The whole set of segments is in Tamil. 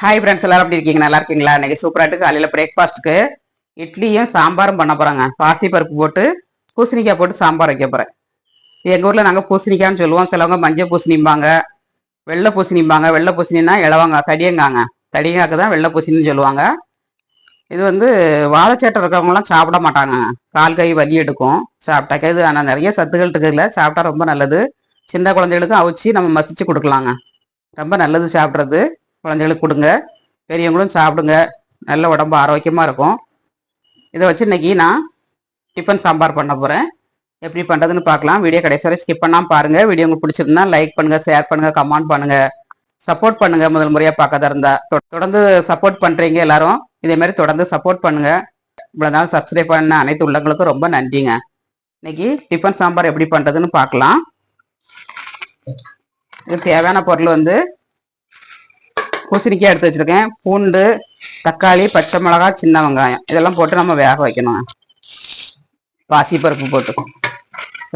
ஹாய் ஃப்ரெண்ட்ஸ் எல்லாரும் எப்படி இருக்கீங்க? நல்லா இருக்கீங்களா? இன்னைக்கு சூப்பராட்டு காலையில் பிரேக்ஃபாஸ்ட்டுக்கு இட்லியும் சாம்பாரும் பண்ண போகிறாங்க பாசி பருப்பு போட்டு பூசணிக்காய் போட்டு சாம்பார் வைக்க போகிறேன் எங்கள் ஊரில் நாங்கள் பூசணிக்காய்னு சொல்லுவோம். சிலவங்க மஞ்சள் பூசணிம்பாங்க வெள்ளை பூசணிம்பாங்க. வெள்ளை பூசணின்னா இளவங்க தடியங்காங்க தடியங்காக்கு தான் வெள்ளை பூசணின்னு சொல்லுவாங்க. இது வந்து வாழைச்சேட்டை இருக்கிறவங்களாம் சாப்பிட மாட்டாங்க. கால் கை வலி எடுக்கும். சாப்பிட்டாக்க இது ஆனால் நிறைய சத்துக்கள் இருக்குதுல சாப்பிட்டா ரொம்ப நல்லது. சின்ன குழந்தைகளுக்கும் அவிச்சு நம்ம மசிச்சு கொடுக்கலாங்க. ரொம்ப நல்லது சாப்பிட்றது. குழந்தைகளுக்கு கொடுங்க. பெரியவங்களும் சாப்பிடுங்க. நல்ல உடம்பு ஆரோக்கியமாக இருக்கும். இதை வச்சு இன்றைக்கி நான் டிஃபன் சாம்பார் பண்ண போகிறேன் எப்படி பண்ணுறதுன்னு பார்க்கலாம். வீடியோ கடைசி வரை ஸ்கிப் பண்ணாமல் பாருங்கள் வீடியோ உங்களுக்கு பிடிச்சிருந்தா லைக் பண்ணுங்கள் ஷேர் பண்ணுங்கள் கமெண்ட் பண்ணுங்கள் சப்போர்ட் பண்ணுங்கள் முதல் முறையாக பார்க்கறதா இருந்தால் தொ- தொடர்ந்து சப்போர்ட் பண்ணுறீங்க எல்லாரும். இதேமாரி தொடர்ந்து சப்போர்ட் பண்ணுங்கள் இவ்வளோ நாள் சப்ஸ்கிரைப் பண்ண அனைத்து உள்ளங்களுக்கும் ரொம்ப நன்றிங்க. இன்னைக்கு டிஃபன் சாம்பார் எப்படி பண்ணுறதுன்னு பார்க்கலாம். இது தேவையான பொருள் வந்து பூசணிக்காய் எடுத்து வச்சுருக்கேன். பூண்டு தக்காளி பச்சை மிளகாய் சின்ன வெங்காயம். இதெல்லாம் போட்டு நம்ம வேக வைக்கணும் பாசி பருப்பு போட்டு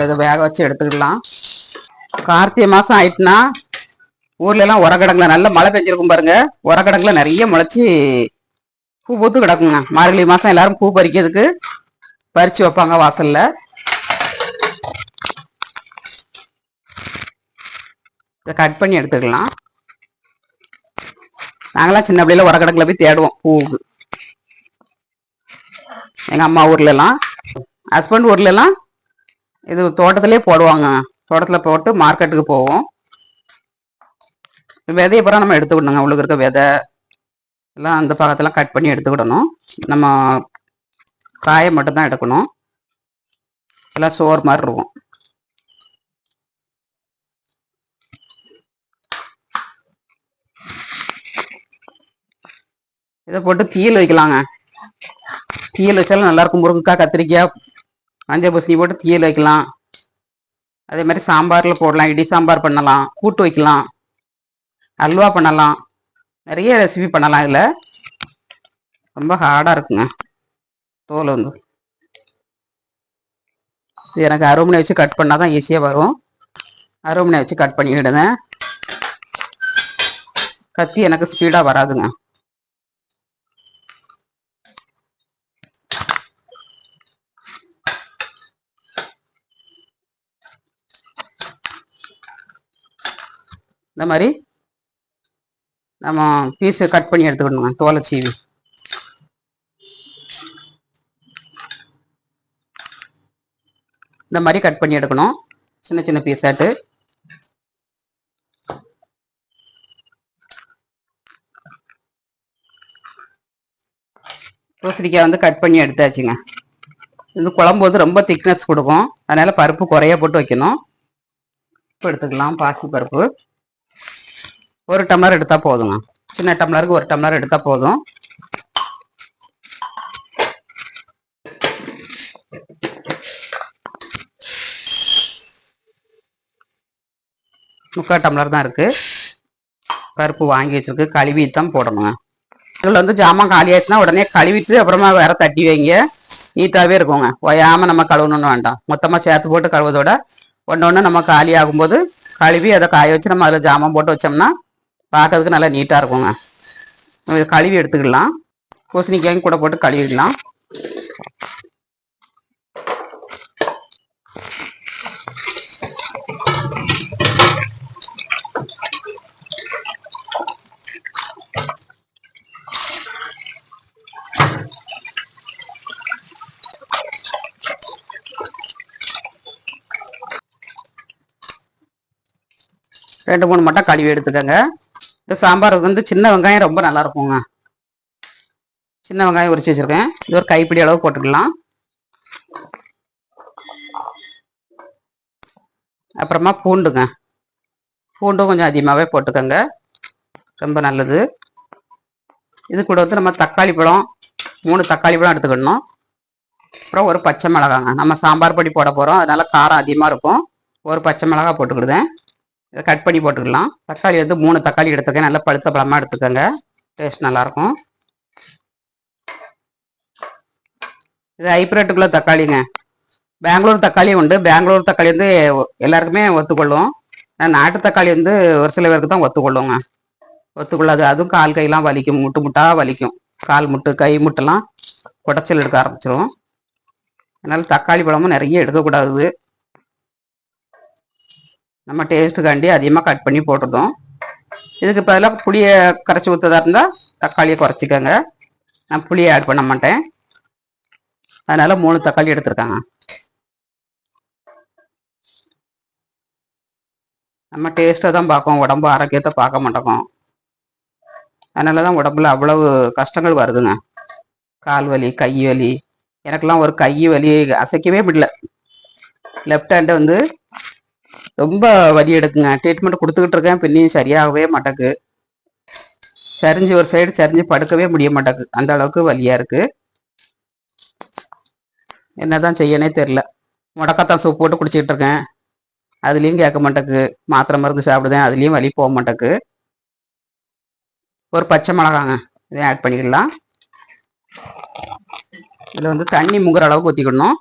இதை வேக வச்சு எடுத்துக்கலாம். கார்த்திகை மாதம் ஆயிட்டுனா ஊர்லெல்லாம் உரக்கடங்கில் நல்ல மழை பெஞ்சிருக்கும் பாருங்க. உரக்கடங்கில் நிறைய முளைச்சி பூ பூத்து கிடக்குங்க. மார்கழி மாதம் எல்லாரும் பூ பறிக்கிறதுக்கு பறித்து வைப்பாங்க வாசலில். இதை கட் பண்ணி எடுத்துக்கலாம். நாங்களாம் சின்ன பிள்ளையில உரக்கடங்குல போய் தேடுவோம் பூவுக்கு எங்க அம்மா ஊர்ல எல்லாம் ஹஸ்பண்ட் ஊர்ல எல்லாம் இது தோட்டத்திலே போடுவாங்க. தோட்டத்துல போட்டு மார்க்கெட்டுக்கு போவோம். விதையை அப்புறம் நம்ம எடுத்துக்கிடணுங்க அவளுக்கு இருக்க விதை எல்லாம் அந்த பக்கத்தெல்லாம் கட் பண்ணி எடுத்துக்கிடணும். நம்ம காயை மட்டும் தான் எடுக்கணும். எல்லாம் சோறு மாதிரி இருக்கும். இதை போட்டு தீயல் வைக்கலாங்க. தீயல் வச்சாலும் நல்லா இருக்கும் முருங்கைக்காய் கத்திரிக்காய் மஞ்சள் பூசணி போட்டு தீயல் வைக்கலாம். அதே மாதிரி சாம்பாரில் போடலாம். இடி சாம்பார் பண்ணலாம். கூட்டு வைக்கலாம். அல்வா பண்ணலாம். நிறைய ரெசிபி பண்ணலாம் இதில். ரொம்ப ஹார்டாக இருக்குங்க. தோல் வந்து. இது எனக்கு அருமனை வச்சு கட் பண்ணால் தான் ஈஸியாக வரும். அருமனை வச்சு கட் பண்ணிக்கிடுங்க. கத்தி எனக்கு ஸ்பீடாக வராதுங்க. இந்த மாதிரி நம்ம பீஸை கட் பண்ணி எடுத்துக்கணுங்க தோலை சீவி. இந்த மாதிரி கட் பண்ணி எடுக்கணும். சின்ன சின்ன பீஸாட்டு பூசணிக்காய் வந்து கட் பண்ணி எடுத்தாச்சுங்க. இது குழம்பு வந்து ரொம்ப திக்னஸ் கொடுக்கும். அதனால் பருப்பு குறைய போட்டு வைக்கணும். இப்போ எடுத்துக்கலாம் பாசி பருப்பு. ஒரு டம்ளர் எடுத்தா போதுங்க. சின்ன டம்ளருக்கு ஒரு டம்ளர் எடுத்தா போதும். முக்கால் டம்ளர் தான் இருக்கு. பருப்பு வாங்கி வச்சிருக்கு. கழுவி தான் போடணுங்க. இதில் வந்து ஜாமான் காலியாச்சுன்னா உடனே கழுவிட்டு அப்புறமா வேற தட்டி வைங்க. நீட்டாகவே இருக்குங்க. ஒயாம நம்ம கழுவணும்னு வேண்டாம். மொத்தமாக சேர்த்து போட்டு கழுவதோட ஒன்று ஒன்று நம்ம காலி ஆகும்போது கழுவி அதை காய வச்சு நம்ம அதில் ஜாமான் போட்டு வச்சோம்னா பார்க்கறதுக்கு நல்லா நீட்டாக இருக்குங்க. கழுவி எடுத்துக்கலாம். பூசணிக்காயும் கூட போட்டு கழுவிடலாம். ரெண்டு மூணு மட்டும் கழுவி எடுத்துக்கோங்க. இந்த சாம்பார் வந்து சின்ன வெங்காயம் ரொம்ப நல்லா இருக்குங்க. சின்ன வெங்காயம் உரிச்சு வச்சுருக்கேன். இது ஒரு கைப்பிடி அளவு போட்டுக்கலாம். அப்புறமா பூண்டுங்க. பூண்டும் கொஞ்சம் அதிகமாகவே போட்டுக்கோங்க. ரொம்ப நல்லது. இது கூட வந்து நம்ம தக்காளி பழம் மூணு தக்காளி பழம் எடுத்துக்கணும். அப்புறம் ஒரு பச்சை மிளகாங்க. நம்ம சாம்பார் பொடி போட போகிறோம் அதனால காரம் அதிகமாக இருக்கும். ஒரு பச்சை மிளகா போட்டுக்கிடுதேன். இதை கட் பண்ணி போட்டுக்கலாம். தக்காளி வந்து மூணு தக்காளி எடுத்துக்கங்க. நல்லா பழுத்த பழமாக எடுத்துக்கோங்க. டேஸ்ட் நல்லாயிருக்கும். இது ஹைப்ரேட்டுக்குள்ள தக்காளிங்க. பெங்களூர் தக்காளி உண்டு. பெங்களூர் தக்காளி வந்து எல்லாருக்குமே ஒத்துக்கொள்ளும். நாட்டு தக்காளி வந்து ஒரு சில பேருக்கு தான் ஒத்துக்கொள்ளுங்க. ஒத்துக்கொள்ளாது. அதுவும் கால் கையெல்லாம் வலிக்கும். முட்டு முட்டா வலிக்கும். கால் முட்டு கை முட்டெல்லாம் குடைச்சல் எடுக்க ஆரம்பிச்சிடும் அதனால் தக்காளி பழமும் நிறைய எடுக்கக்கூடாது. நம்ம டேஸ்ட்டுக்காண்டி அதிகமாக கட் பண்ணி போட்டிருந்தோம். இதுக்கு பதிலாக புளியை கரைச்சி ஊற்றதா இருந்தால் தக்காளியை குறைச்சிக்கோங்க. நான் புளியை ஆட் பண்ண மாட்டேன். அதனால் மூணு தக்காளி எடுத்துருக்காங்க. நம்ம டேஸ்ட்டை தான் பார்க்கோம். உடம்பு ஆரோக்கியத்தை பார்க்க மாட்டோம். அதனால தான் உடம்புல அவ்வளவு கஷ்டங்கள் வருதுங்க. கால் வலி கை வலி. எனக்கெல்லாம் ஒரு கை வலி அசைக்கவே முடியல. லெஃப்ட் ஹேண்டை வந்து ரொம்ப வலி எடுக்குங்க. ட்ரீட்மெண்ட் கொடுத்துக்கிட்டு இருக்கேன். பின்னையும் சரியாகவே மாட்டேக்கு. சரிஞ்சு ஒரு சைடு சரிஞ்சு படுக்கவே முடிய மாட்டேக்கு. அந்த அளவுக்கு வலியா இருக்கு. என்னதான் செய்யனே தெரில முடக்கத்தான் சூப் போட்டு குடிச்சிக்கிட்டு இருக்கேன். அதுலேயும் கேட்க மாட்டேக்கு. மாத்திரை மருந்து சாப்பிடுதேன். அதுலேயும் வலி போக மாட்டேக்கு. ஒரு பச்சை மிளகாங்க. இதையும் ஆட் பண்ணிக்கலாம் இதில் வந்து தண்ணி முங்குற அளவுக்கு ஊற்றிக்கணும்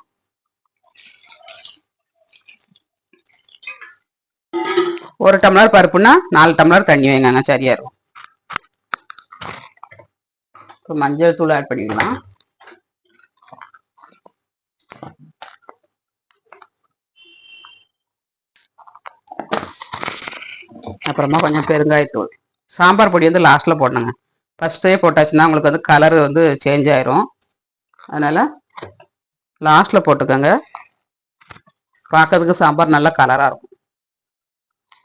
ஒரு டம்ளர் பருப்புனா நாலு டம்ளர் தண்ணி வைங்க சரியா இருக்கும். இப்போ மஞ்சள் தூள் ஆட் பண்ணிக்கலாம். அப்புறமா கொஞ்சம் பெருங்காயத்தூள். சாம்பார் பொடி வந்து லாஸ்ட்டில் போடணுங்க. ஃபஸ்ட்டே போட்டாச்சுன்னா உங்களுக்கு வந்து கலர் வந்து சேஞ்ச் ஆயிரும். அதனால் லாஸ்ட்டில் போட்டுக்கோங்க. பார்க்கறதுக்கு சாம்பார் நல்ல கலராக இருக்கும்.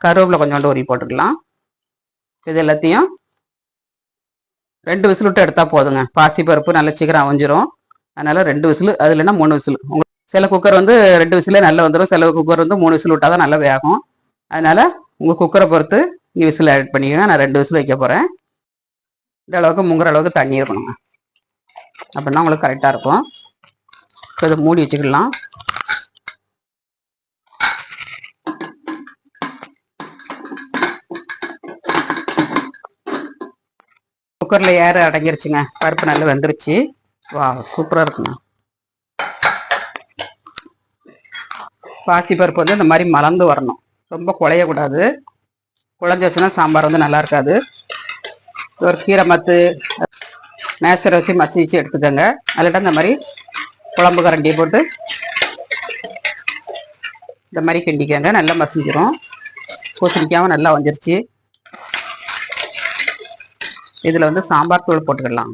கருவேப்பில கொஞ்சோண்டு உரி போட்டுக்கலாம். இது எல்லாத்தையும் ரெண்டு விசில் விட்டு எடுத்தால் போதுங்க. பாசி பருப்பு நல்லா சீக்கிரம் அவஞ்சிரும். அதனால ரெண்டு விசில் அது இல்லைன்னா மூணு விசில். உங்களுக்கு சில குக்கர் வந்து ரெண்டு விசிலே நல்லா வந்துடும் சில குக்கர் வந்து மூணு விசில் விட்டால் தான் நல்லா வேகும். அதனால உங்கள் குக்கரை பொறுத்து நீங்கள் விசில் ஆட் பண்ணிக்கோங்க. நான் ரெண்டு விசில் வைக்க போகிறேன் இந்த அளவுக்கு முங்குற அளவுக்கு தண்ணி இருக்கணுங்க. அப்படின்னா உங்களுக்கு கரெக்டாக இருக்கும். இப்போ இதை மூடி வச்சுக்கலாம். குக்கரில் ஏற அடங்கிருச்சுங்க. பருப்பு நல்லா வெந்துருச்சு. வா சூப்பராக இருக்குங்க. பாசி பருப்பு வந்து இந்த மாதிரி மலர்ந்து வரணும். ரொம்ப குழையக்கூடாது. குழஞ்சிச்சுன்னா சாம்பார் வந்து நல்லா இருக்காது. ஒரு கீரை மத்து மேசரை வச்சு மசிச்சு எடுத்துக்கோங்க. அதில் இந்த மாதிரி குழம்பு கரண்டியை போட்டு இந்த மாதிரி கிண்டிக்கங்க. நல்லா மசிஞ்சிரும். பூசணிக்காவும் நல்லா வந்துருச்சு. இதில் வந்து சாம்பார் தூள் போட்டுக்கலாம்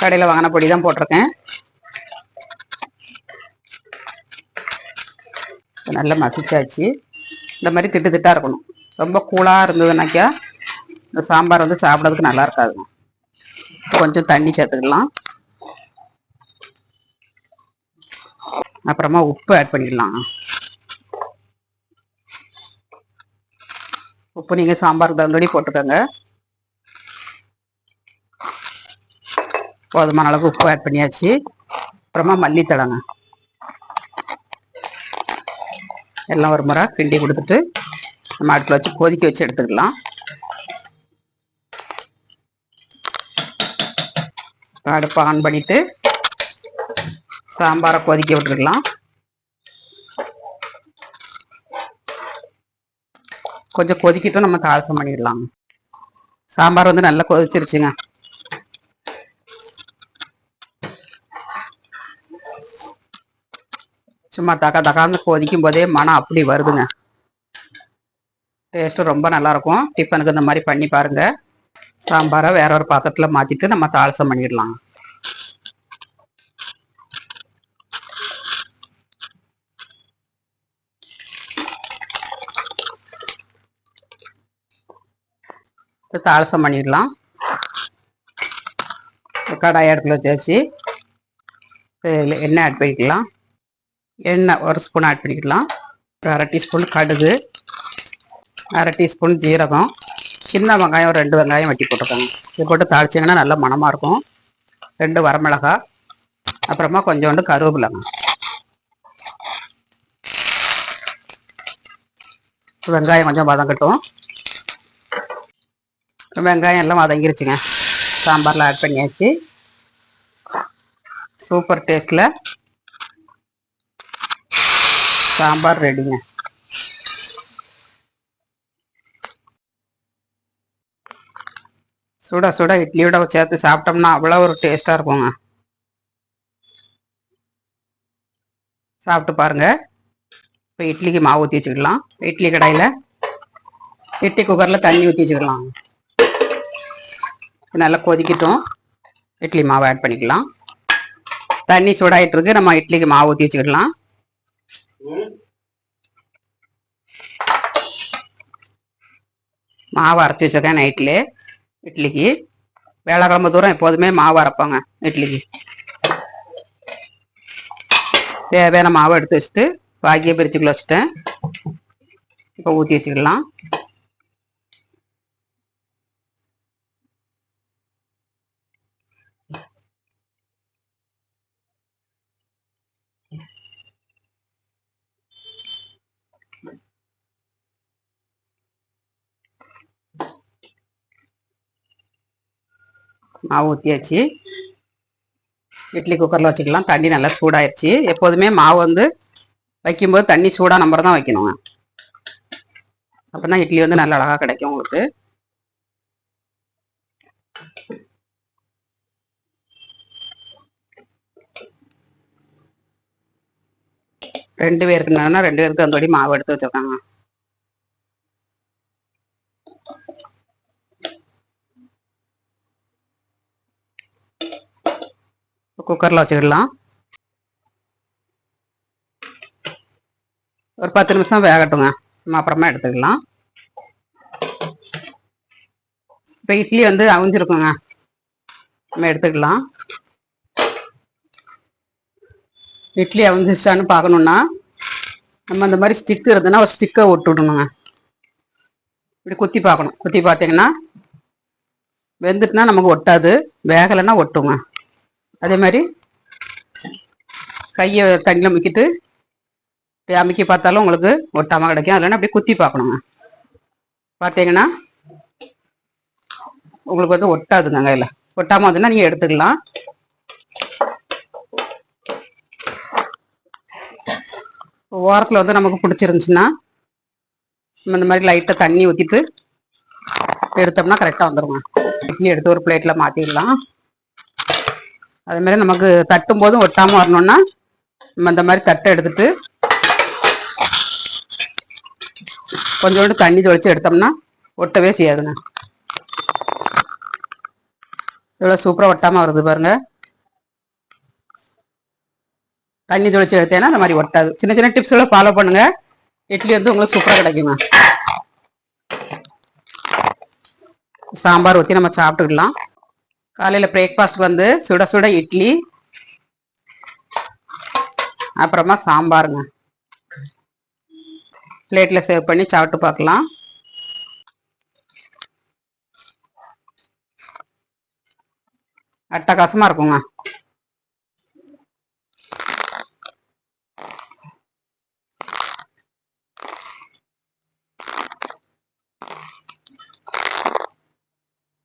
கடையில் வாங்கின பொடி தான் போட்டிருக்கேன். நல்லா மசிச்சாச்சு. இந்த மாதிரி திட்டு திட்டா இருக்கணும். ரொம்ப கூலாக இருந்ததுனாக்கா இந்த சாம்பார் வந்து சாப்பிட்றதுக்கு நல்லா இருக்காதுங்க கொஞ்சம் தண்ணி சேர்த்துக்கலாம் அப்புறமா உப்பு ஆட் பண்ணிக்கலாம் உப்பு நீங்கள் சாம்பாருக்கு தகுந்தபடி போட்டுக்கோங்க. போதுமான அளவுக்கு உப்பு ஆட் பண்ணியாச்சு. அப்புறமா மல்லித்தடங்க எல்லாம் ஒரு முறை கிண்டி கொடுத்துட்டு நம்ம அடுப்பில் வச்சு கொதிக்க வச்சு எடுத்துக்கலாம். அடுப்பை ஆன் பண்ணிவிட்டு சாம்பாரை கொதிக்க விட்டுருக்கலாம். கொஞ்சம் கொதிக்கிட்டும் நம்ம தாளசம் பண்ணிடலாம் சாம்பார் வந்து நல்லா கொதிச்சிருச்சுங்க. சும்மா தக்கா தக்காந்து கொதிக்கும் போதே மனம் அப்படி வருதுங்க. டேஸ்ட்டு ரொம்ப நல்லாயிருக்கும் டிஃபனுக்கு இந்த மாதிரி பண்ணி பாருங்கள் சாம்பாரை வேற ஒரு பாத்திரத்தில் மாற்றிட்டு நம்ம தாளசம் பண்ணிடலாம் தாளசம் பண்ணிடலாம். கடாய் அடுப்பில் தேய்ச்சி எண்ணெய் ஆட் பண்ணிக்கலாம். எண்ணெய் ஒரு ஸ்பூன் ஆட் பண்ணிக்கலாம். ஒரு அரை டீஸ்பூன் கடுகு அரை டீஸ்பூன் ஜீரகம் சின்ன வெங்காயம் ஒரு ரெண்டு வெங்காயம் வெட்டி போட்டுக்கோங்க. இது போட்டு தாளிச்சிங்கன்னா நல்ல மணமாக இருக்கும். ரெண்டு வரமிளகா அப்புறமா கொஞ்சோண்டு கருவேப்பிலங்க வெங்காயம் கொஞ்சம் வதங்கட்டும். வெங்காயம் எல்லாம் வதங்கிருச்சுங்க. சாம்பாரில் ஆட் பண்ணியாச்சு. சூப்பர் டேஸ்டில் சாம்பார் ரெடிங்க சுட சுட இட்லியோட சேர்த்து சாப்பிட்டோம்னா அவ்வளோ ஒரு டேஸ்ட்டாக இருக்குங்க. சாப்பிட்டு பாருங்கள் இப்போ இட்லிக்கு மாவு ஊற்றி வச்சுக்கலாம். இட்லி கடையில் இட்லி குக்கரில் தண்ணி ஊற்றி வச்சுக்கலாம். நல்லா கொதிக்கட்டும். இட்லி மாவு ஆட் பண்ணிக்கலாம். தண்ணி சூடாயிட்டு இருக்கு. நம்ம இட்லிக்கு மாவு ஊற்றி வச்சுக்கலாம் மாவு அரைச்சி வச்சிருக்கேன் நைட்டில் இட்லிக்கு. வேலைக்கிழமை தூரம் எப்போதுமே மாவு அரைப்பாங்க இட்லிக்கு. தேவையான மாவு எடுத்து வச்சுட்டு பாக்கியை பிரிச்சுக்குள்ள வச்சுட்டேன். இப்போ ஊற்றி வச்சுக்கலாம் மாவு ஊற்றியாச்சு இட்லி குக்கரில் வச்சுக்கலாம். தண்ணி நல்லா சூடாயிருச்சு. எப்போதுமே மாவு வந்து வைக்கும்போது தண்ணி சூடாக நம்பர் தான் வைக்கணுங்க. அப்படின்னா இட்லி வந்து நல்லா அழகாக கிடைக்கும் உங்களுக்கு. ரெண்டு பேருக்குன்னா ரெண்டு பேருக்கு அந்த மாவு எடுத்து வச்சிருக்காங்க. குக்கரில் வச்சுக்கிடலாம். ஒரு பத்து நிமிஷம் வேகட்டுங்க. நம்ம அப்புறமா எடுத்துக்கலாம். இப்போ இட்லி வந்து அவிஞ்சிருக்குங்க. நம்ம எடுத்துக்கலாம். இட்லி அவிஞ்சிருச்சான்னு பார்க்கணுன்னா நம்ம அந்த மாதிரி ஸ்டிக்கு இருந்ததுன்னா ஒரு ஸ்டிக்கை விட்டு விடணுங்க இப்படி குத்தி பார்க்கணும். குத்தி பார்த்தீங்கன்னா வெந்துட்டுனா நமக்கு ஒட்டாது. வேகலைன்னா ஒட்டுங்க. அதே மாதிரி கையை தண்ணியில் முக்கிட்டு இப்படி அமுக்கி பார்த்தாலும் உங்களுக்கு ஒட்டாமல் கிடைக்கும். இல்லைன்னா அப்படியே குத்தி பார்க்கணுங்க. பார்த்தீங்கன்னா உங்களுக்கு வந்து ஒட்டாதுங்க கையில் ஒட்டாமல் வந்துன்னா நீங்கள் எடுத்துக்கலாம். ஓரத்தில் வந்து நமக்கு பிடிச்சிருந்துச்சுன்னா நம்ம இந்த மாதிரி லைட்டாக தண்ணி ஊற்றிட்டு எடுத்தோம்னா கரெக்டாக வந்துடுங்க இட்லி எடுத்து ஒரு பிளேட்டில் மாற்றிடலாம் அதே மாதிரி நமக்கு தட்டும் போதும் ஒட்டாமல் வரணும்னா நம்ம இந்த மாதிரி தட்டை எடுத்துட்டு கொஞ்சோண்டு தண்ணி தொளிச்சு எடுத்தோம்னா ஒட்டவே செய்யாதுங்க. இவ்வளோ சூப்பராக ஒட்டாமல் வருது பாருங்க. தண்ணி தொளிச்சு எடுத்தேன்னா இந்த மாதிரி ஒட்டாது. சின்ன சின்ன டிப்ஸ்களை ஃபாலோ பண்ணுங்க. இட்லி வந்து உங்களுக்கு சூப்பராக கிடைக்குங்க. சாம்பார் ஊற்றி நம்ம சாப்பிட்டுக்கலாம். காலையில் பிரேக்ஃபாஸ்ட் வந்து சுட சுட இட்லி அப்புறமா சாம்பாருங்க. பிளேட்டில் சேவ் பண்ணி சாப்பிட்டு பார்க்கலாம். அட்டகாசமாக இருக்குங்க.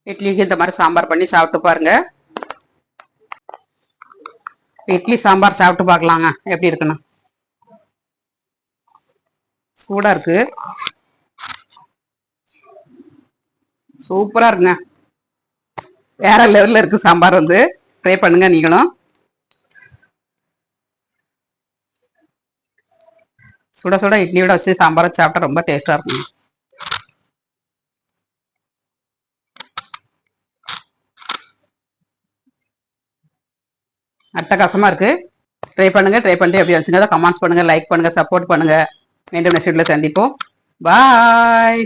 இட்லிக்கு இந்த மாதிரி சாம்பார் பண்ணி சாப்பிட்டு பாருங்க. இட்லி சாம்பார் சாப்பிட்டு பார்க்கலாங்க. எப்படி இருக்குன்னு. சூடா இருக்கு. சூப்பரா இருக்குங்க. வேற லெவல்ல இருக்கு சாம்பார் வந்து. ட்ரை பண்ணுங்க நீங்களும். சுட சுட இட்லியோட வச்சு சாம்பாரை சாப்பிட்டா ரொம்ப டேஸ்டா இருக்கும் அட்டகாசமாக இருக்கு. ட்ரை பண்ணுங்க ட்ரை பண்ணிட்டு எப்படி வச்சுங்க கமெண்ட்ஸ் பண்ணுங்கள் லைக் பண்ணுங்கள் சப்போர்ட் பண்ணுங்கள் மீண்டும் நெக்ஸ்ட் வீட்டில் சந்திப்போம். பாய்